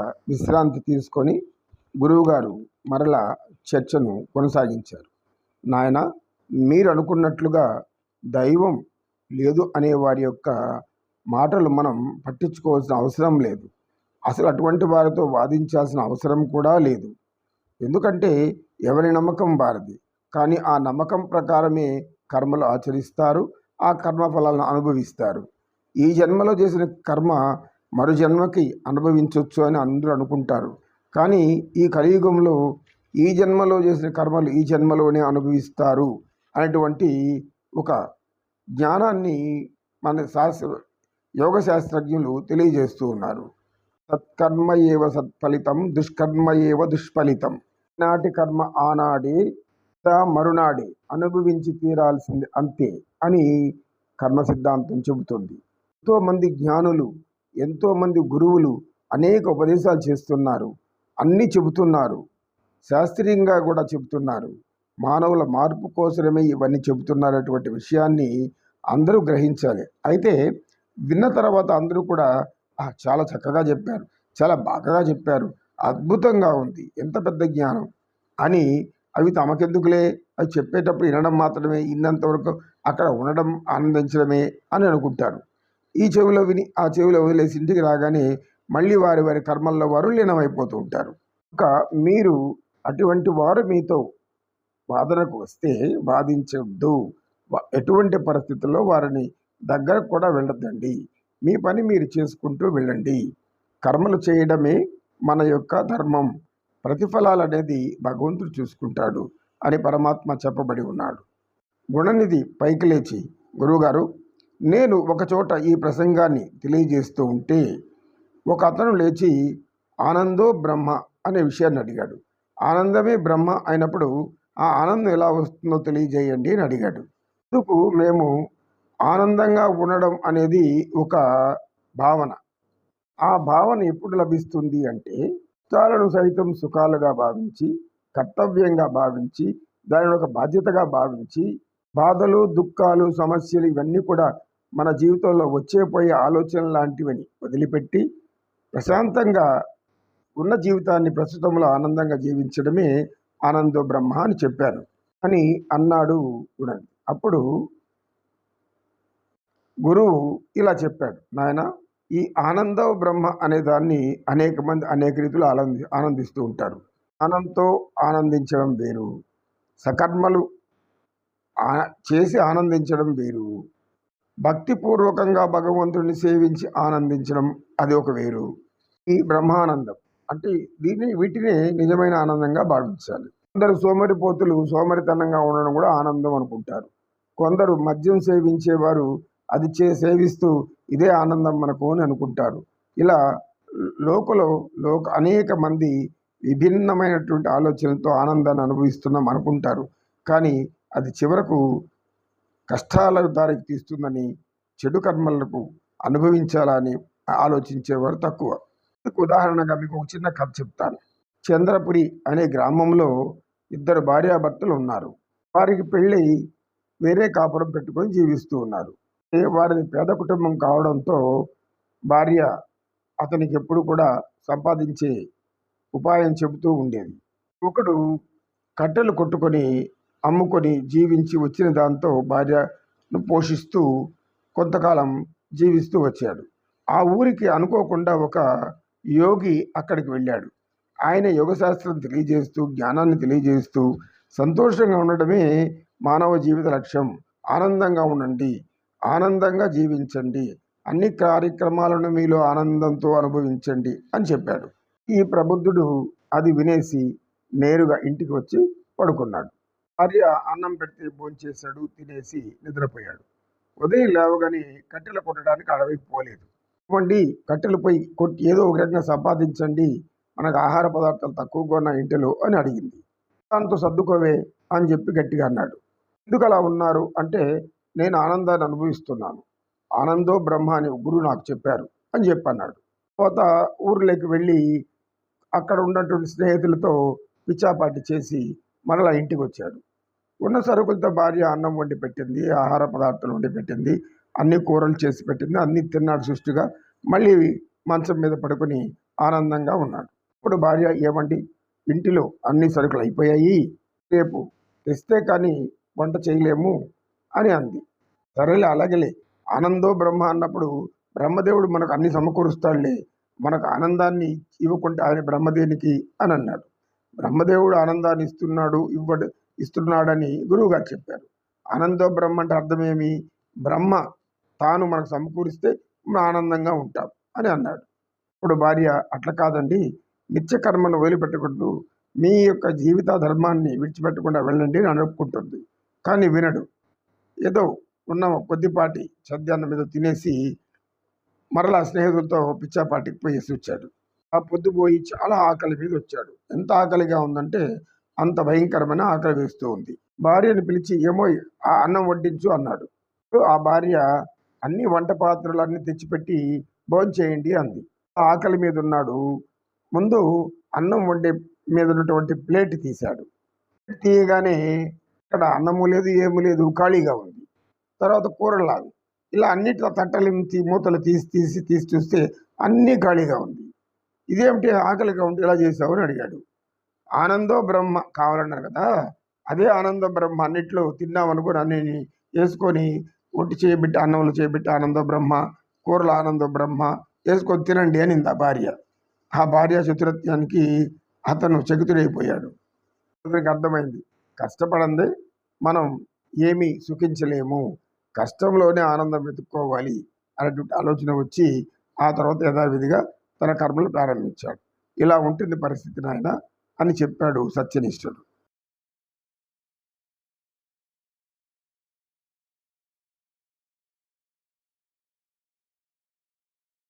విశ్రాంతి తీసుకొని గురువుగారు మరలా చర్చను కొనసాగించారు. నాయన మీరు అనుకున్నట్లుగా దైవం లేదు అనే వారి యొక్క మాటలు మనం పట్టించుకోవాల్సిన అవసరం లేదు. అసలు అటువంటి వారితో వాదించాల్సిన అవసరం కూడా లేదు. ఎందుకంటే ఎవరి నమ్మకం వారిది. కానీ ఆ నమ్మకం ప్రకారమే కర్మలు ఆచరిస్తారు ఆ కర్మ ఫలాలను అనుభవిస్తారు. ఈ జన్మలో చేసిన కర్మ మరు జన్మకి అనుభవించవచ్చు అని అందరూ అనుకుంటారు. కానీ ఈ కలియుగంలో ఈ జన్మలో చేసిన కర్మలు ఈ జన్మలోనే అనుభవిస్తారు అనేటువంటి ఒక జ్ఞానాన్ని మన శాస్త్ర యోగ శాస్త్రజ్ఞులు తెలియజేస్తూ ఉన్నారు. సత్కర్మ ఏవ సత్ఫలితం దుష్కర్మ ఏవ దుష్ఫలితం. నాటి కర్మ ఆనాడే మరునాడే అనుభవించి తీరాల్సింది అంతే అని కర్మ సిద్ధాంతం చెబుతుంది. ఎంతోమంది జ్ఞానులు ఎంతోమంది గురువులు అనేక ఉపదేశాలు చేస్తున్నారు. అన్నీ చెబుతున్నారు. శాస్త్రీయంగా కూడా చెబుతున్నారు. మానవుల మార్పు కోసమే ఇవన్నీ చెబుతున్నారటువంటి విషయాన్ని అందరూ గ్రహించాలి. అయితే విన్న తర్వాత అందరూ కూడా చాలా చక్కగా చెప్పారు. చాలా బాగా చెప్పారు. అద్భుతంగా ఉంది. ఎంత పెద్ద జ్ఞానం. అని అవి తమకెందుకులే? అవి చెప్పేటప్పుడు వినడం మాత్రమే ఇన్నంతవరకు అక్కడ ఉండడం ఆనందించడమే అని అనుకుంటారు. ఈ చెవిలో విని ఆ చెవిలో వదిలేసి ఇంటికి రాగానే మళ్ళీ వారి వారి కర్మల్లో వారు లీనమైపోతూ ఉంటారు. ఇక మీరు అటువంటి వారు మీతో వాదనకు వస్తే వాదించొద్దు ఎటువంటి పరిస్థితుల్లో వారిని దగ్గరకు కూడా వెళ్ళొద్దండి. మీ పని మీరు చేసుకుంటూ వెళ్ళండి. కర్మలు చేయడమే మన యొక్క ధర్మం. ప్రతిఫలాలు అనేది భగవంతుడు చూసుకుంటాడు అని పరమాత్మ చెప్పబడి ఉన్నాడు. గుణనిధి పైకి లేచి గురువుగారు నేను ఒకచోట ఈ ప్రసంగాన్ని తెలియజేస్తూ ఉంటే ఒక అతను లేచి ఆనందో బ్రహ్మ అనే విషయాన్ని అడిగాడు. ఆనందమే బ్రహ్మ అయినప్పుడు ఆ ఆనందం ఎలా వస్తుందో తెలియజేయండి అని అడిగాడు. అందుకు మేము ఆనందంగా ఉండడం అనేది ఒక భావన. ఆ భావన ఎప్పుడు లభిస్తుంది అంటే కష్టాలను సైతం సుఖాలుగా భావించి కర్తవ్యంగా భావించి దానిని ఒక బాధ్యతగా భావించి బాధలు దుఃఖాలు సమస్యలు ఇవన్నీ కూడా మన జీవితంలో వచ్చే పోయే ఆలోచన లాంటివని వదిలిపెట్టి ప్రశాంతంగా ఉన్న జీవితాన్ని ప్రస్తుతంలో ఆనందంగా జీవించడమే ఆనందో బ్రహ్మ అని చెప్పాను అని అన్నాడు కూడా అప్పుడు గురువు ఇలా చెప్పాడు నాయన ఈ ఆనందో బ్రహ్మ అనే దాన్ని అనేక మంది అనేక రీతిలో ఆనంది ఆనందిస్తూ ఉంటారు. ఆనందంతో ఆనందించడం వేరు. సకర్మలు ఆ- చేసి ఆనందించడం వేరు. భక్తిపూర్వకంగా భగవంతుడిని సేవించి ఆనందించడం అది ఒక వేరు. ఈ బ్రహ్మానందం అంటే దీన్ని వీటిని నిజమైన ఆనందంగా భావించాలి. కొందరు సోమరిపోతులు సోమరితనంగా ఉండడం కూడా ఆనందం అనుకుంటారు. కొందరు మద్యం సేవించేవారు అది చే సేవిస్తూ ఇదే ఆనందం మనకు అని అనుకుంటారు. ఇలా లోకలో లోక అనేక మంది విభిన్నమైనటువంటి ఆలోచనలతో ఆనందాన్ని అనుభవిస్తున్నాం అనుకుంటారు. కానీ అది చివరకు కష్టాల దారికి తీస్తుందని చెడు కర్మలకు అనుభవించాలని ఆలోచించేవారు తక్కువ. మీకు ఉదాహరణగా మీకు ఒక చిన్న కథ చెప్తాను. చంద్రపురి అనే గ్రామంలో ఇద్దరు భార్యాభర్తలు ఉన్నారు. వారికి పెళ్ళి వేరే కాపురం పెట్టుకొని జీవిస్తూ ఉన్నారు. ఏ వారిది పేద కుటుంబం కావడంతో భార్య అతనికి ఎప్పుడు కూడా సంపాదించే ఉపాయం చెబుతూ ఉండేది. ఒకడు కట్టెలు కొట్టుకొని అమ్ముకొని జీవించి వచ్చిన దాంతో భార్యను పోషిస్తూ కొంతకాలం జీవిస్తూ వచ్చాడు. ఆ ఊరికి అనుకోకుండా ఒక యోగి అక్కడికి వెళ్ళాడు. ఆయన యోగశాస్త్రం తెలియజేస్తూ జ్ఞానాన్ని తెలియజేస్తూ సంతోషంగా ఉండడమే మానవ జీవిత లక్ష్యం. ఆనందంగా ఉండండి ఆనందంగా జీవించండి అన్ని కార్యక్రమాలను మీలో ఆనందంతో అనుభవించండి అని చెప్పాడు. ఈ ప్రబుద్ధుడు అది వినేసి నేరుగా ఇంటికి వచ్చి పడుకున్నాడు. భార్య అన్నం పెడితే భోంచేశాడు తినేసి నిద్రపోయాడు. ఉదయం లేవగానే కట్టెలు కొట్టడానికి అడవికి పోలేదు. ఇవ్వండి కట్టెలు పోయి కొట్టి ఏదో ఒక రకంగా సంపాదించండి మనకు ఆహార పదార్థాలు తక్కువగా ఉన్న ఇంటిలో అని అడిగింది. దాంతో సర్దుకోవే అని చెప్పి గట్టిగా అన్నాడు. ఎందుకు అలా ఉన్నారు? అంటే నేను ఆనందాన్ని అనుభవిస్తున్నాను. ఆనందో బ్రహ్మ అని గురువు నాకు చెప్పారు అని చెప్పి అన్నాడు. తర్వాత ఊర్లోకి వెళ్ళి అక్కడ ఉన్నటువంటి స్నేహితులతో పిచ్చాపాటి చేసి మరలా ఇంటికి వచ్చాడు. ఉన్న సరుకులతో భార్య అన్నం వండి పెట్టింది ఆహార పదార్థాలు వండి పెట్టింది అన్ని కూరలు చేసి పెట్టింది అన్ని తిన్నాడు సుష్టిగా. మళ్ళీ మంచం మీద పడుకొని ఆనందంగా ఉన్నాడు. ఇప్పుడు భార్య ఏమండి? ఇంటిలో అన్ని సరుకులు అయిపోయాయి రేపు తెస్తే కానీ వంట చేయలేము అని అంది. సరేలే అలాగేలే. ఆనందో బ్రహ్మ అన్నప్పుడు బ్రహ్మదేవుడు మనకు అన్ని సమకూరుస్తాడులే మనకు ఆనందాన్ని ఇవ్వకుంటే ఆయన బ్రహ్మదేనికి అని అన్నాడు. బ్రహ్మదేవుడు ఆనందాన్ని ఇస్తున్నాడు ఇవ్వడు ఇస్తున్నాడని గురువుగారు చెప్పారు. ఆనందో బ్రహ్మ అంటే అర్థమేమి బ్రహ్మ తాను మనకు సమకూరిస్తే మనం ఆనందంగా ఉంటాం అని అన్నాడు. ఇప్పుడు భార్య అట్లా కాదండి. నిత్య కర్మను వదిలిపెట్టకూడదు. మీ యొక్క జీవిత ధర్మాన్ని విడిచిపెట్టకుండా వెళ్ళండి అని అనుకుంటుంది. కానీ వినడు. ఏదో ఉన్న కొద్దిపాటి సద్యాన్నం మీద తినేసి మరలా స్నేహితులతో పిచ్చాపాటికి పోయేసి వచ్చాడు. ఆ పొద్దుపోయి చాలా ఆకలి మీద వచ్చాడు. ఎంత ఆకలిగా ఉందంటే అంత భయంకరమైన ఆకలి వేస్తూ ఉంది. భార్యను పిలిచి ఏమో ఆ అన్నం వడ్డించు అన్నాడు. ఆ భార్య అన్ని వంట పాత్రలు తెచ్చిపెట్టి భోంచేయండి అంది. ఆ ఆకలి మీద ఉన్నాడు. ముందు అన్నం వండే మీద ఉన్నటువంటి ప్లేట్ తీశాడు. తీయగానే ఇక్కడ అన్నము లేదు ఏమీ లేదు ఖాళీగా ఉంది. తర్వాత కూరలాగా ఇలా అన్నిట్లో తట్టలు మూతలు తీసి తీసి తీసి చూస్తే అన్నీ ఖాళీగా ఉంది. ఇదేమిటి ఆకలిగా ఉంటే ఇలా చేసావు అని అడిగాడు. ఆనందో బ్రహ్మ కావాలన్నారు కదా అదే ఆనంద బ్రహ్మ అన్నిట్లో తిన్నామనుకుని అన్ని వేసుకొని ఒట్టి చేయబెట్టి అన్నంలో చేయబెట్టి ఆనంద బ్రహ్మ కూరలు ఆనంద బ్రహ్మ వేసుకొని తినండి అనింది ఆ భార్య. ఆ భార్య చతురత్యానికి అతను చకితుడైపోయాడు. అతనికి అర్థమైంది. కష్టపడంది మనం ఏమీ సుఖించలేము. కష్టంలోనే ఆనందం వెతుక్కోవాలి అనేటువంటి ఆలోచన వచ్చి ఆ తర్వాత యథావిధిగా తన కర్మలు ప్రారంభించాడు. ఇలా ఉంటుంది పరిస్థితి నాయన. అని చెప్పాడు సత్యనిష్ఠుడు.